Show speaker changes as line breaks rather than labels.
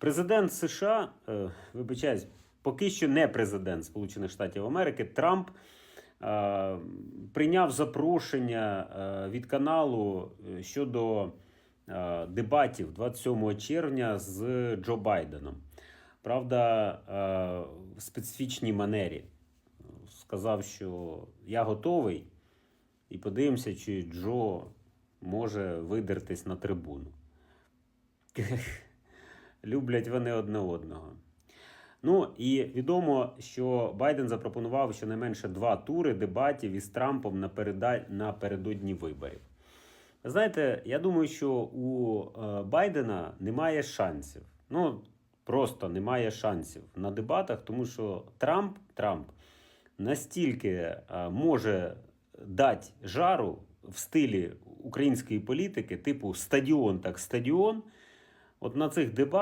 Президент США, е, вибачаюсь, поки що не президент Сполучених Штатів Америки, Трамп е, прийняв запрошення е, від каналу е, щодо е, дебатів 27 червня з Джо Байденом. Правда, е, в специфічній манері. Сказав, що я готовий, і подивимося, чи Джо може видертись на трибуну. Люблять вони одне одного. Ну і відомо, що Байден запропонував щонайменше два тури дебатів із Трампом напередодні виборів. Знаєте, я думаю, що у е, Байдена немає шансів. Ну, просто немає шансів на дебатах, тому що Трамп, Трамп настільки е, може дати жару в стилі української політики, типу стадіон так стадіон. От на цих дебатах.